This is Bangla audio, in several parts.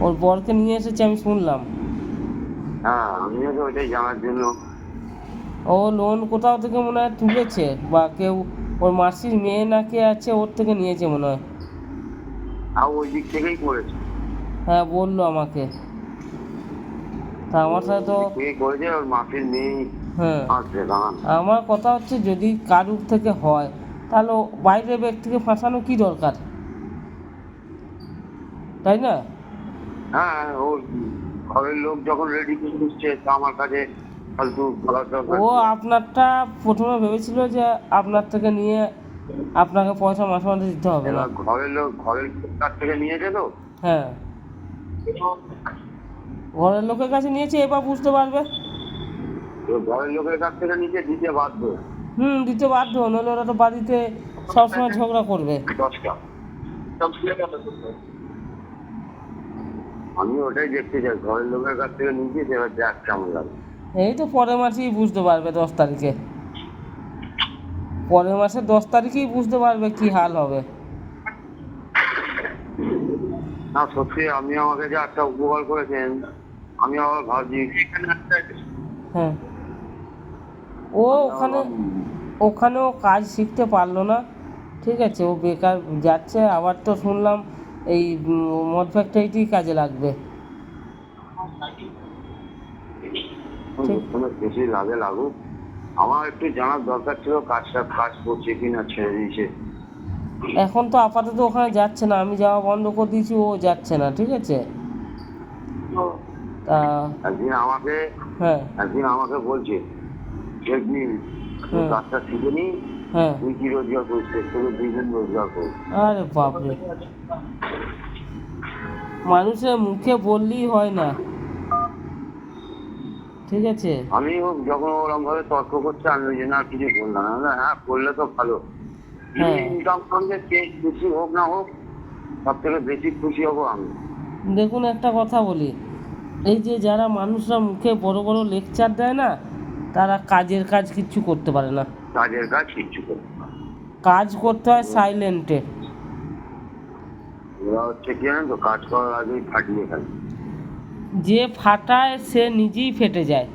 ওর বরকে নিয়ে এসেছে আমি শুনলাম। হ্যাঁ আমিও তো ওইটাই জানার জন্য। ও লোন কোথাও থেকে মনে হয় তুলেছে বা কেউ ওর মাসির মেয়ে না কে আছে ওর থেকে নিয়েছে মনে হয়। আর ওই দিক থেকেই করেছে। হ্যাঁ বলল আমাকে। তা আমার সাথে তো করেছে ওর মাসির মেয়ে হ্যাঁ। আমার কথা হচ্ছে যদি কারুর থেকে হয় তাহলে বাইরের ব্যক্তিকে ফাঁসানো কি দরকার? তাই না? হ্যাঁ ও ঘরের লোক যখন রেডি করে দিচ্ছে তা আমার কাছে ফালতু ও আপনারটা প্রথমে ভেবেছিল যে আপনার থেকে নিয়ে আপনাকে পয়সা মাসে মাসে দিতে হবে না? ঘরের লোক ঘরের লোক কাছ থেকে নিয়েছে তো? হ্যাঁ। ঘরের লোকের কাছে নিয়েছে এবার বুঝতে পারবে। ঘরের লোকের কাছ থেকে নিচে দিতে বাধ্য। হুম দিতে বাধ্য নাহলে ওরা তো বাড়িতে সবসময় ঝগড়া করবে। দশটা। আমি ওটাই দেখতে চাই ঘরের লোকের কাছ থেকে নিয়েছে এবার দেখ কেমন লাগে। এই তো পরের মাসেই বুঝতে পারবে দশ তারিখে। পরের মাসে দশ তারিখেই বুঝতে পারবে কি হাল হবে। না সত্যি আপনি আমাকে যে একটা উপকার করেছেন আমি আবার ভাবছি। হ্যাঁ। ও ওখানে ওখানেও কাজ শিখতে পারল না। ঠিক আছে ও বেকার যাচ্ছে আবার তো শুনলাম এই মদ ফ্যাক্টরিতেই কাজে লাগবে। বেশি লাগে লাগুক। আমার একটু জানার দরকার ছিল কাজটা কাজ করছে কিনা ছেড়ে দিয়েছে। এখন তো আপাতত ওখানে যাচ্ছে না আমি যাওয়া বন্ধ করে দিয়েছি ও যাচ্ছে না ঠিক আছে? তা একদিন আমাকে হ্যাঁ। একদিন আমাকে বলছে দেখবি কাজটা শিখে নি? হ্যাঁ। তুই কি রোজগার দুই দিন রোজগার করিস আরে বাপরে। মানুষের মুখে বললেই হয় না। ঠিক আছে? আমি যখন ওরকম ভাবে তর্ক করছে আমি ওই জন্য আর কিছু বললাম না। হ্যাঁ করলে তো ভালো। হ্যাঁ। ইনকাম করলে কে বেশি হোক না হোক সব থেকে বেশি খুশি হব আমি। দেখুন একটা কথা বলি। এই যে যারা মানুষরা মুখে বড় বড় লেকচার দেয় না তারা কাজের কাজ কিচ্ছু করতে পারে না। কাজের কাজ কিচ্ছু করব না। কাজ করতে হয় সাইলেন্টে ওরা হচ্ছে কি জানেন তো কাজ করার আগেই ফাটিয়ে খায় যে ফাটায় সে নিজেই ফেটে যায়।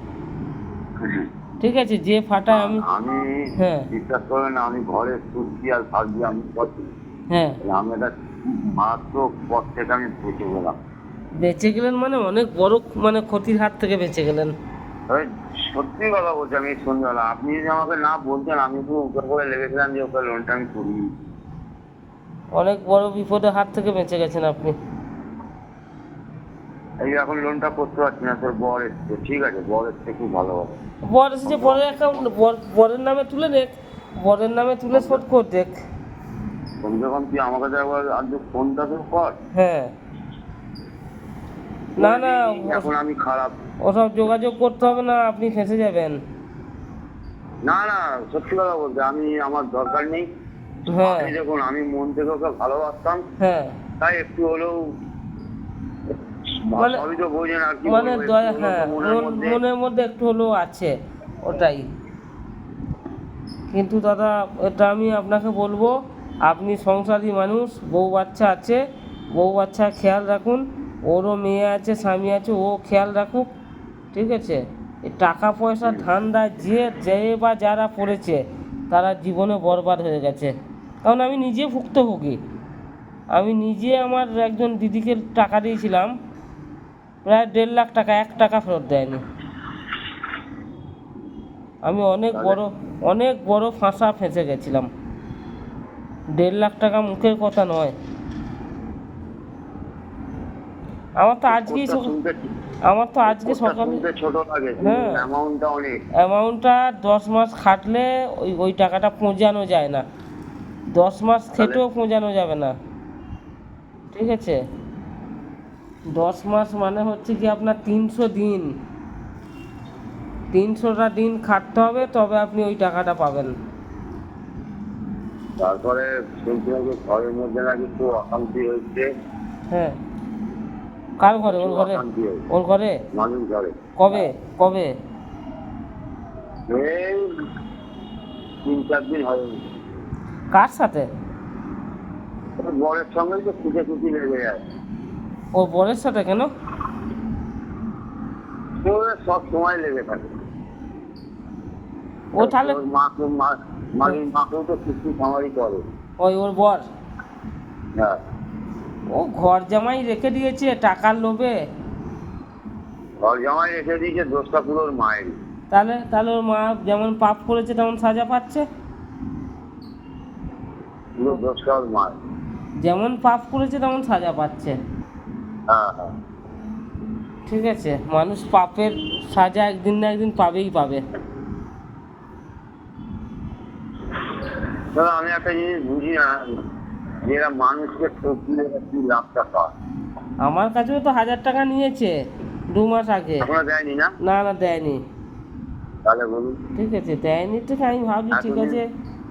ঠিক আছে যে ফাটায় আমি আমি হ্যাঁ। বিশ্বাস করে না আমি ঘরে শুনছি আর ভাবছি আমি হ্যাঁ। আমি মারাত্মক পথ থেকে আমি বেঁচে গেলাম। বেঁচে গেলেন মানে অনেক বড় মানে ক্ষতির হাত থেকে বেঁচে গেলেন। সত্যি কথা বলছি আমি সন্ধ্যাবেলা। আপনি যদি আমাকে না বলতেন আমি তো উপর করে লেগেছিলাম যে ওকে লোনটা আমি করি অনেক বড় বিপদের হাত থেকে বেঁচে গেছেন আপনি। এই এখন লোনটা করতে পারছি না তোর বর এসছে। ঠিক আছে বর এসছে খুব ভালো হবে বর এসেছে বরের অ্যাকাউন্ট বরের নামে তুলে দেখ। বরের নামে তুলে শোধ কর দেখ। কমসে কম তুই আমাকে তো একবার আজ ফোনটা তো কর। হ্যাঁ। না না এখন আমি খারাপ। ওসব যোগাযোগ করতে হবে না আপনি ফেঁসে যাবেন। না না সত্যি কথা বলতে আমি আমার দরকার নেই। আমি দেখুন আমি মন থেকে ওকে ভালোবাসতাম। হ্যাঁ। তাই একটু হলেও মানে- মানে দয়া হ্যাঁ মনের মধ্যে- একটু হলেও আছে ওটাই। কিন্তু দাদা এটা আমি আপনাকে বলব আপনি সংসারী মানুষ বউ বাচ্চা আছে বউ বাচ্চা খেয়াল রাখুন ওরও মেয়ে আছে স্বামী আছে ও খেয়াল রাখুক ঠিক আছে? টাকা পয়সা ধান্দা যে যে বা যারা পড়েছে তারা জীবনে বরবাদ হয়ে গেছে। কারণ আমি নিজে ভুক্তভোগী। আমি নিজে আমার একজন দিদিকে টাকা দিয়েছিলাম প্রায় দেড় লাখ টাকা এক টাকা ফেরত দেয়নি। আমি অনেক বড় অনেক বড় ফাঁসা ফেঁসে গেছিলাম। দেড় লাখ টাকা মুখের কথা নয়। আমার তো আজকেই আমার তো আজকে সকালে ছোট লাগে হ্যাঁ। অ্যামাউন্টটা অনেক। অ্যামাউন্টটা দশ মাস খাটলে ওই ওই টাকাটা পৌঁছানো যায় না। দশ মাস খেটেও পৌঁছানো যাবে না। ঠিক আছে? দশ মাস মানে হচ্ছে কি আপনার তিনশো দিন। তিনশোটা দিন খাটতে হবে তবে আপনি ওই টাকাটা পাবেন। তারপরে হবে ঘরের মধ্যে নাকি খুব অশান্তি হচ্ছে। হ্যাঁ। কার ঘরে? ওর ঘরে? ওর ঘরে? মানুষ ঘরে। কবে? কবে? এই তিন চার দিন হবে কার সাথে? বরের সঙ্গে তো খুঁজে খুঁজি লেগে যায় ওর বরের সাথে কেন? সব সময় লেগে থাকে। ও তাহলে মাকে মা- মাকেও তো কিছু খামারি করে। ওই ওর বর? হ্যাঁ। ও ঘর জামাই রেখে দিয়েছে টাকার লোভে? ঘর জামাই রেখে দিয়েছে দোষটা পুরো ওর মায়ের তাহলে তাহলে ওর মা যেমন পাপ করেছে তেমন সাজা পাচ্ছে? পুরো যেমন পাপ করেছে তেমন সাজা পাচ্ছে। হ্যাঁ হ্যাঁ। ঠিক আছে মানুষ পাপের সাজা একদিন না একদিন পাবেই পাবে। দাদা আমি একটা জিনিস বুঝি না মানুষকে ঠকিয়ে কি লাভটা পায়? আমার কাছেও তো হাজার টাকা নিয়েছে দু মাস আগে। দেয়নি না? না না দেয়নি। তাহলে বলুন। ঠিক আছে দেয়নি ঠিক আমি ভাবছি ঠিক আছে।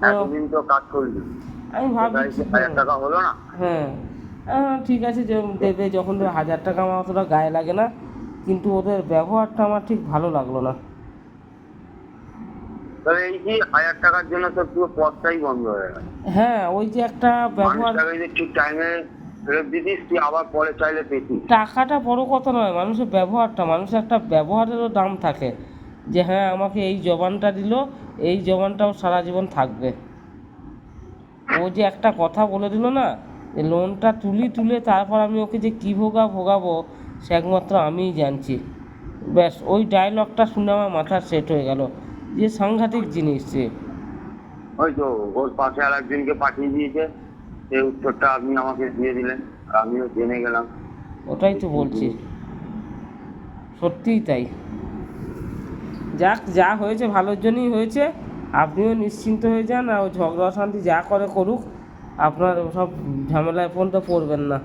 এতদিন তো কাজ করলি। আমি ভাবছি হাজার টাকা হলো না। হ্যাঁ। হ্যাঁ ঠিক আছে যে দেবে যখন হাজার টাকা আমার অতটা গায়ে লাগে না কিন্তু ওদের ব্যবহারটা আমার ঠিক ভালো লাগল না। তাহলে এই কি হাজার টাকার জন্য তো পুরো পথটাই বন্ধ হয়ে গেল। হ্যাঁ ওই যে একটা ব্যবহার ঠিক টাইমে ফেরত দিতিস তুই আবার পরে চাইলে পেতিস। টাকাটা বড় কথা নয় মানুষের ব্যবহারটা মানুষের একটা ব্যবহারেরও দাম থাকে। যে হ্যাঁ আমাকে এই জবানটা দিল এই জবানটাও সারা জীবন থাকবে। ও যে একটা কথা বলে দিল না যে লোনটা তুলি তুলে তারপর আমি ওকে যে কী ভোগা ভোগাবো সে একমাত্র আমিই জানছি। ব্যাস ওই ডায়লগটা শুনে আমার মাথা সেট হয়ে গেল। যে সাংঘাতিক জিনিস সে। ওই তো ওর পাশে আর একজনকে পাঠিয়ে দিয়েছে সেই উত্তরটা আপনি আমাকে দিয়ে দিলেন আর আমিও জেনে গেলাম। ওটাই তো বলছি। সত্যিই তাই। যাক যা হয়েছে ভালোর জন্যই হয়েছে। আপনিও নিশ্চিন্ত হয়ে যান আর ঝগড়া অশান্তি যা করে করুক, আপনার সব ঝামেলায় পর্যন্ত পড়বেন না।